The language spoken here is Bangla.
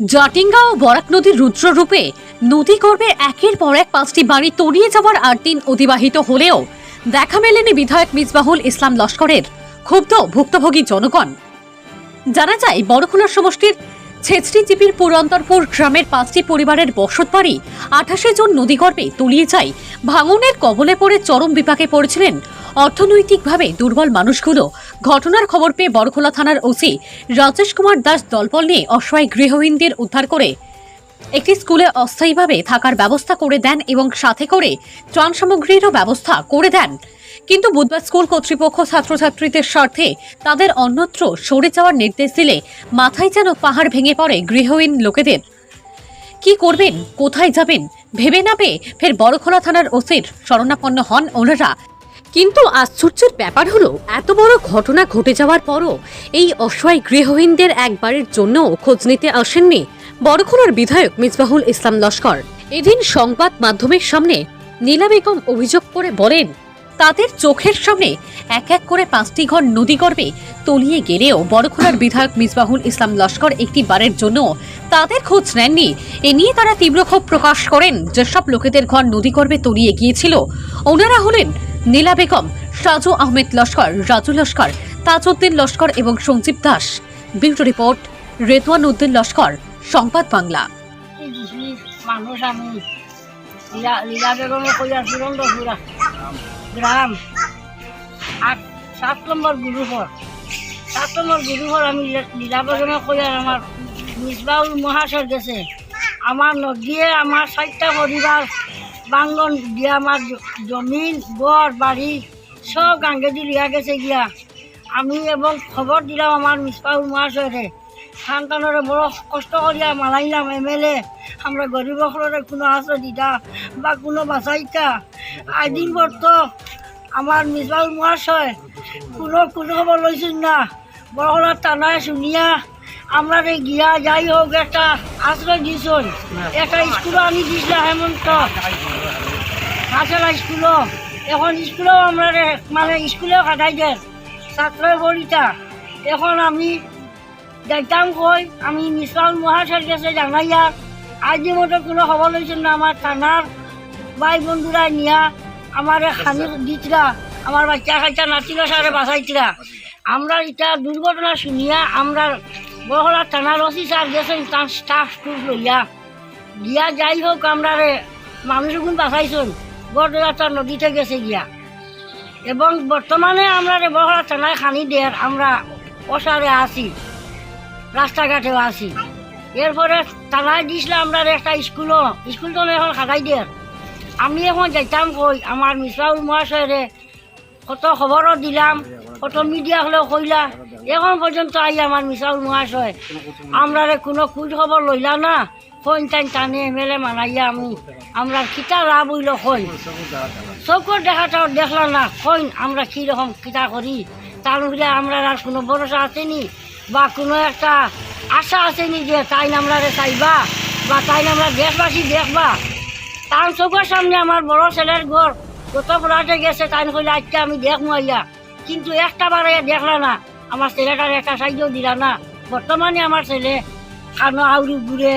জাটিঙ্গা ও বরাক নদীর রুদ্ররূপে নদী গর্ভে একের পর এক পাঁচটি বাড়ি তলিয়ে যাওয়ার আট দিন অতিবাহিত হলেও দেখা মেলেনি বিধায়ক মিসবাহুল ইসলাম লস্করের, ক্ষুব্ধ ভুক্তভোগী জনগণ। জানা যায় বড়খোলা সমষ্টির ছেচড়ি জিপির পুরন্তরপুর গ্রামের পাঁচটি পরিবারের বসত বাড়ি আঠাশে জন নদীগর্ভে তলিয়ে যায়। ভাঙনের কবলে পড়ে চরম বিপাকে পড়েছিলেন অর্থনৈতিকভাবে দুর্বল মানুষগুলো ঘটনার খবর পেয়ে বড়খোলা থানার ওসি রাজেশ কুমার দাস দলবল নিয়ে অসহায় গৃহহীনদের উদ্ধার করে একটি স্কুলে অস্থায়ীভাবে থাকার ব্যবস্থা করে দেন এবং সাথে করে ত্রাণ সামগ্রীরও ব্যবস্থা করে দেন। কিন্তু বুধবার স্কুল কর্তৃপক্ষ ছাত্রছাত্রীদের স্বার্থে তাদের অন্যত্র সরে যাওয়ার নির্দেশ দিলে মাথায় যেন পাহাড় ভেঙে পড়ে গৃহহীন লোকেদের। কি করবেন? কোথায় যাবেন? ভেবে না পেয়ে ফের বড়খোলা থানার ওসির শরণাপন্ন হন ওনারা। কিন্তু আশ্চর্যের ব্যাপার হলো, এত বড় ঘটনা ঘটে যাওয়ার পরও এই অসহায় গৃহহীনদের একবারের জন্য খোঁজ নিতে আসেননি বড়খোলার বিধায়ক মিসবাহুল ইসলাম লস্কর। এদিন সংবাদ মাধ্যমের সামনে নীলা বেগম অভিযোগ করে বলেন, তাদের চোখের সামনে এক এক করে পাঁচটি ঘর নদীগর্ভে তলিয়ে গেলেও বড়খোলার বিধায়ক মিসবাহুল ইসলাম লস্কর একটি বারের জন্য তাদের খোঁজ নেননি। এ নিয়ে তারা তীব্র ক্ষোভ প্রকাশ করেন। যেসব লোকেদের ঘর নদীগর্ভে তলিয়ে গিয়েছিল, ওনারা হলেন নীলা বেগম, সাজু আহমেদ লস্কর, রাজু লস্কর, তাজউদ্দিন লস্কর এবং Sanjeev Das. Beauty report Redwan Uddin Laskar, Sangbad Bangla. লীলা গ্রাম। সাত সাত আমি আমার মহাশয় আমার নদীয়ে আমার চারটা পরিবার বাঙ্গন দিয়া আমার জমিন গড় বাড়ি সব গাঙ্গেদি লিয়া গেছে গিয়া। আমি এবং খবর দিলাম আমার মিসবাউল মহাশয়রে। সন্তানরে বড় কষ্ট করিয়া মালাইলাম এম এল এ। আমরা গরিব সকলরে কোনো আশ্রয় দিতা বা কোনো বাঁচাইতা আইদিন বর্ত আমার মিসবাউল মহাশয় কোনো কোনো খবর লইছিল না। বড় টানায় শুনিয়া আমরা রে গিয়া যাই হোক, একটা আশ্রয় দিছন একটা স্কুলও আনি দিছিল হেমন্ত। কাছাড়া স্কুলও। এখন স্কুলেও আমরা মানে স্কুলেও কাটাই দেন। ছাত্রই বলিতা। এখন আমি যাইতাম কই? আমি মিসাল মহাশয়ের কাছে জানাইয়া আজকে মতো কোনো খবর লইছেন না আমার থানার ভাই বন্ধুরা নিয়া, আমার খানি দিতরা আমার বাচ্চা খাইটা নাতিরা সারে বাঁচাইতরা আমরা এটা দুর্ঘটনা শুনিয়া আমরা বহলা থানার ওসি স্যার গেছেন, তার স্টাফ টুফ লইয়া। গিয়া যাই হোক, আমরা রে মানুষগুন বাঁচাইছুন বড়দাতার নদীতে গেছে গিয়া। এবং বর্তমানে আমরা রে বহলা থানায় খানি দেয়ার, আমরা ওসারে আছি, রাস্তাঘাটেও আছি। এরপরে থানায় দিছিল আমরা একটা স্কুলও, স্কুল তো এখন খাটাই দিয়ে আমি এখন যাইতাম কই, আমার মিশ্রাউল মহাশয়রে কত খবরও দিলাম কত মিডিয়া হলেও কইলা, এখন পর্যন্ত আই আমার মিশাল মিশ্রাউল মহাশয়। আমরা কোনো খোঁজ খবর লইলা না। কইন টাইন টানে মেলে মানাইয়া আমি, আমরা কিতা লাভ হইল কই। চকুর দেখাটাও দেখলা না, কইন আমরা কীরকম কিতা করি। তার উপরে আমরা আর কোনো ভরসা আসেনি বা কোনো একটা আশা আসেনি যে তাই আমরা চাইবা, বা তাই আমরা দেশবাসী দেখবা? তার চোখের সামনে আমার বড় ছেলের ঘর যত ফ্লাটে গেছে তাই কইলে আজকে আমি দেখমু আইয়া কিন্তু একটা বারে দেখলা না। আমার ছেলেটার একটা সাহায্য দিলা না। বর্তমানে আমার ছেলে খানো আউরি ঘুরে